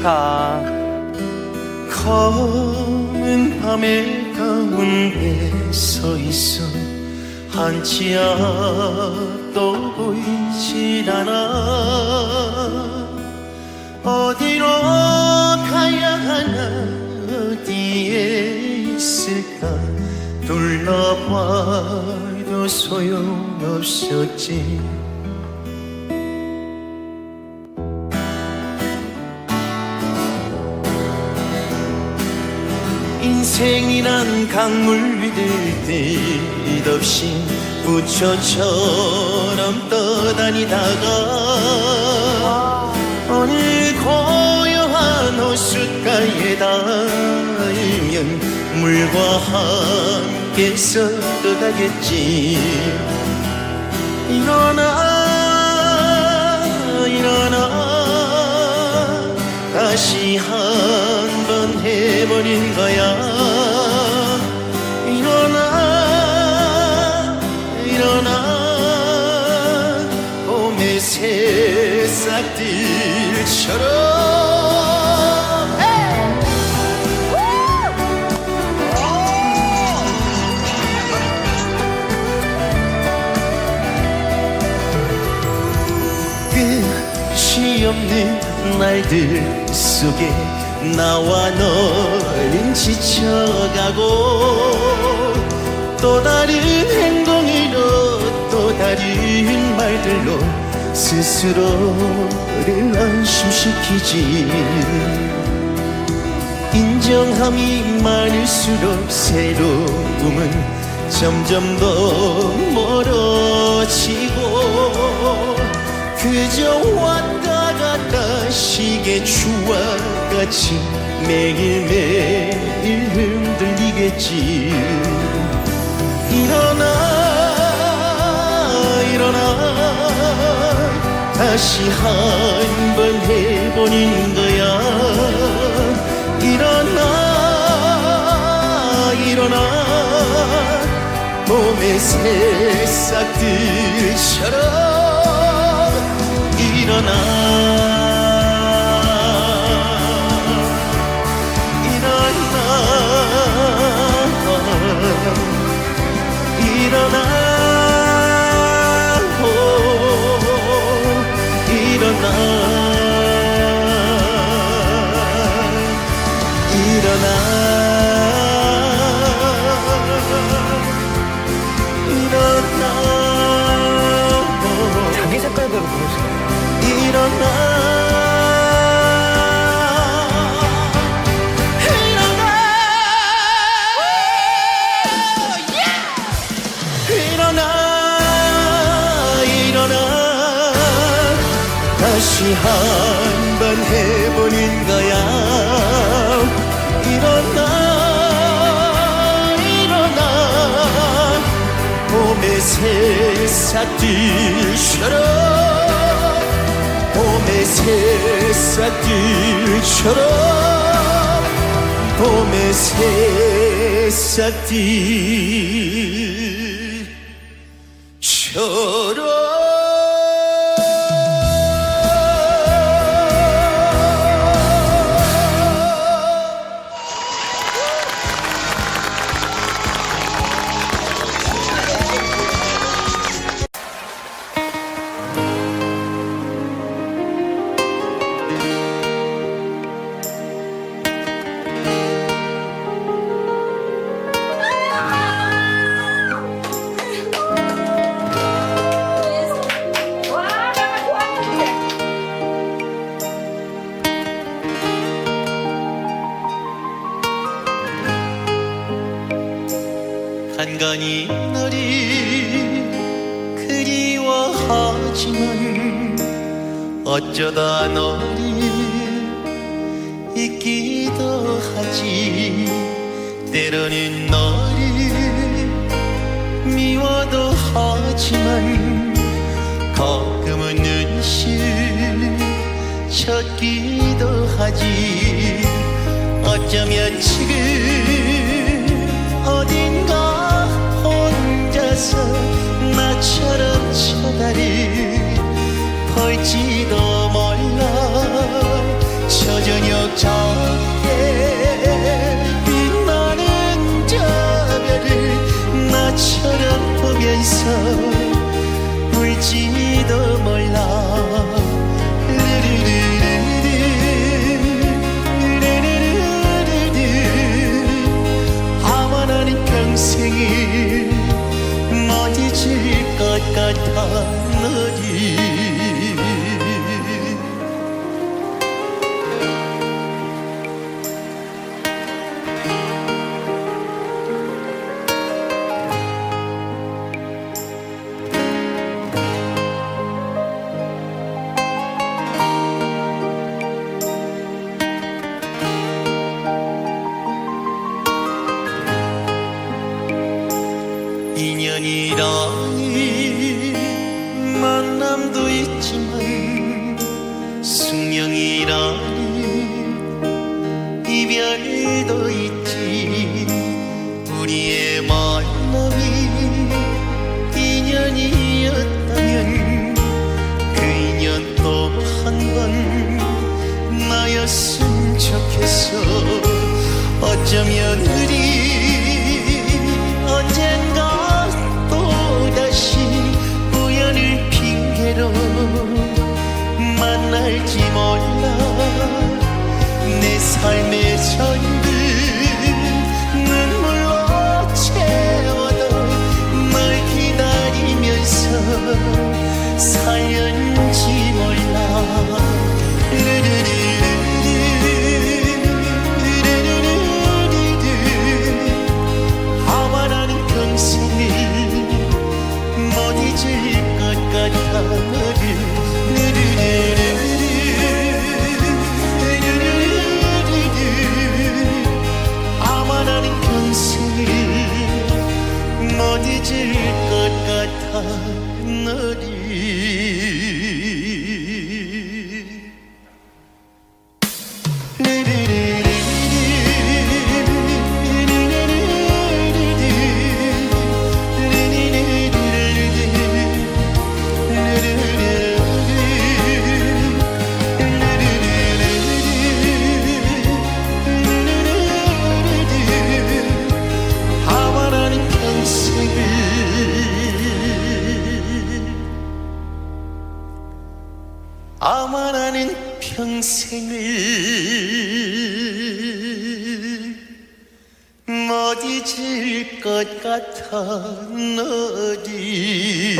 좋다. 검은 밤의 가운데 서 있어 한치 앞도 보이질 않아. 어디로 가야 하나 어디에 있을까? 둘러봐도 소용없었지 인생이란 강물들 뜻없이 부처처럼 떠다니다가 어느 고요한 호숫가에 닿으면 물과 함께 썩어가겠지. 일어나 새싹들처럼. 끝이 없는 날들 속에 나와 너는 지쳐가고 또 다른 행동으로 또 다른 말들로 스스로를 안심시키지. 인정함이 많을수록 새로움은 점점 더 멀어지고 그저 왔다 갔다 시계 추와 같이 매일매일 흔들리겠지 다시 한 번 해보는 거야. 일어나 일어나. 봄의 새싹들처럼 일어나. 일어나. 일어나 다시 한 번 해보는 거야. 일어나 일어나. 봄의 새싹 들처럼 봄의 새싹 들처럼 봄의 새싹 들처럼 간간히 너를 그리워하지만 어쩌다 너를 잊기도 하지. 때로는 너를 미워도 하지만 가끔은 눈실 쳤기도 하지. 어쩌면 지금 어딘가 cách anh nữa gì? 않았으면 좋겠어. 어쩌면 우리 언젠가 melody 아마 나는 평생을 못 잊을 것 같아 너지.